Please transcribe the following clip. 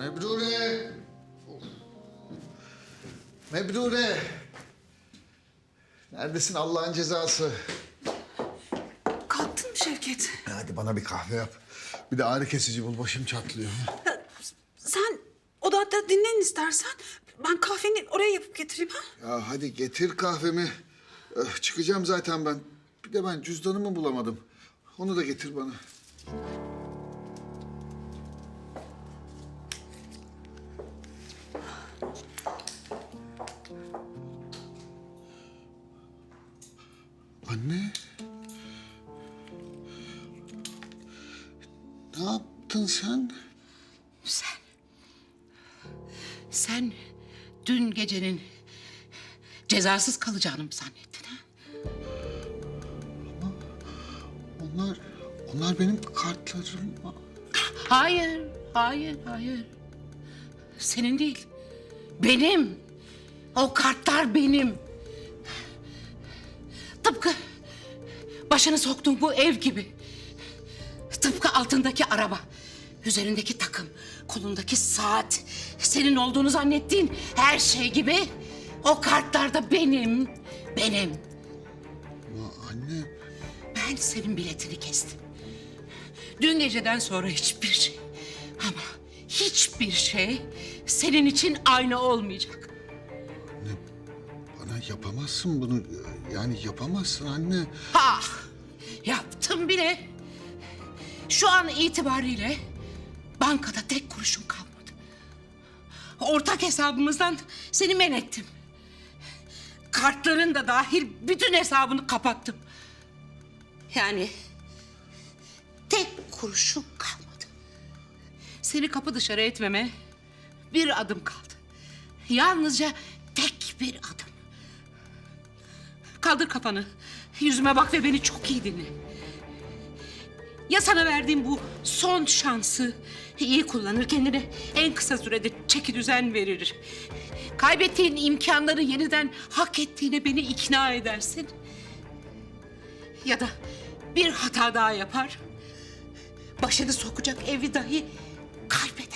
Mebrure! Mebrure! Neredesin Allah'ın cezası? Kalktın mı Şevket? Hadi bana bir kahve yap. Bir de ağrı kesici bul, başım çatlıyor. Sen odada dinlen istersen. Ben kahveni oraya yapıp getireyim ha? Ya hadi getir kahvemi. Öh, çıkacağım zaten ben. Bir de ben cüzdanımı bulamadım. Onu da getir bana. Anne. Ne yaptın sen? Sen... Sen dün gecenin cezasız kalacağını mı zannettin ha? Onlar, onlar benim kartlarım. Hayır, hayır, hayır. Senin değil. Benim. O kartlar benim. Başını soktuğun bu ev gibi. Tıpkı altındaki araba, üzerindeki takım, kolundaki saat, senin olduğunu zannettiğin her şey gibi o kartlar da benim, benim. Ama anne, Ben senin biletini kestim. Dün geceden sonra hiçbir şey ama hiçbir şey senin için aynı olmayacak. Bana yapamazsın bunu. Yani yapamazsın anne. Ha! Yaptım bile. Şu an itibariyle bankada tek kuruşum kalmadı. Ortak hesabımızdan seni men ettim. Kartların da dahil bütün hesabını kapattım. Yani tek kuruşum kalmadı. Seni kapı dışarı etmeme bir adım kaldı. Yalnızca tek bir adım. Kaldır kafanı. Yüzüme bak ve beni çok iyi dinle. Ya sana verdiğim bu son şansı iyi kullanır, kendine en kısa sürede çeki düzen verir. Kaybettiğin imkanları yeniden hak ettiğine beni ikna edersin. Ya da bir hata daha yapar, başını sokacak evi dahi kaybedersin.